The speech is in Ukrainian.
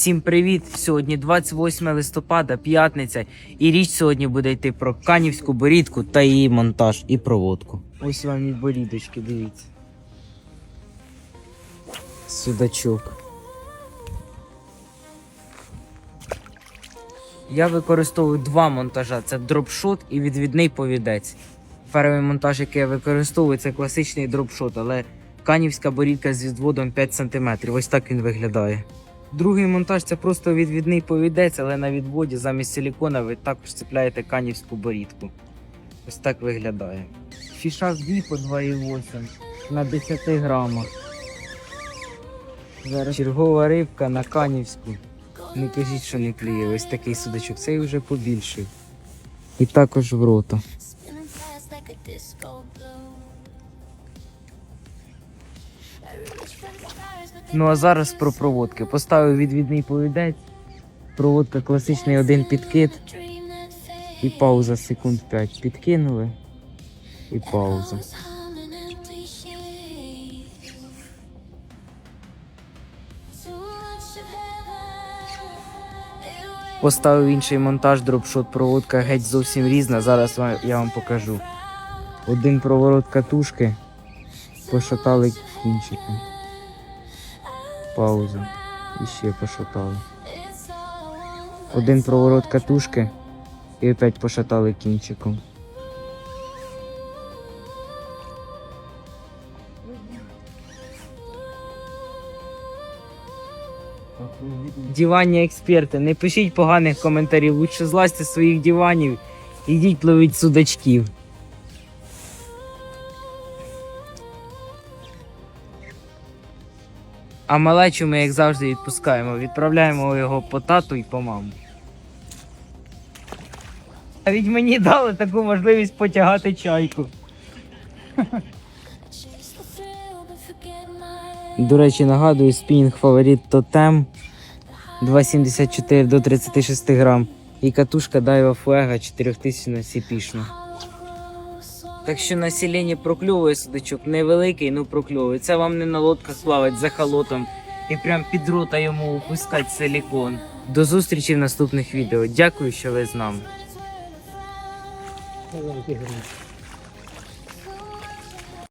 Всім привіт! Сьогодні 28 листопада, п'ятниця, і річ сьогодні буде йти про канівську борідку та її монтаж і проводку. Ось вам і борідочки, дивіться. Судачок. Я використовую два монтажа: це дропшот і відвідний повідець. Перший монтаж, який я використовую, це класичний дропшот, але канівська борідка з відводом 5 см. Ось так він виглядає. Другий монтаж це просто відвідний повідець, але на відводі замість силікона ви також цепляєте канівську борідку. Ось так виглядає. Фішак бій по 2,8 на 10 грамах. Зараз чергова рибка на канівську. Не кажіть, що не клює. Ось такий судачок. Цей вже побільший. І також в рота. Ну а зараз про проводки. Поставив відвідний повідець. Проводка класичний один підкид. І пауза секунд 5. Підкинули. І пауза. Поставив інший монтаж, дропшот, проводка геть зовсім різна. Зараз я вам покажу. Один проворот катушки, пошатали кінчики. Пауза. І ще пошатали. Один проворот катушки і опять пошатали кінчиком. Дівання експерти, не пишіть поганих коментарів, лучше злазьте своїх диванів йдіть ловіть судачків. А малечу ми, як завжди, відпускаємо. Відправляємо його по тату і по маму. А від мені дали таку можливість потягати чайку. До речі, нагадую, спінінг фаворит Тотем 2,74 до 36 грам. І катушка Дайва Фуега 4000 на сіпішну. Так що населення прокльовує судачок невеликий, ну прокльовує. Це вам не на лодках плавать за халотом і прям під рота йому опускать силікон. До зустрічі в наступних відео. Дякую, що ви з нами.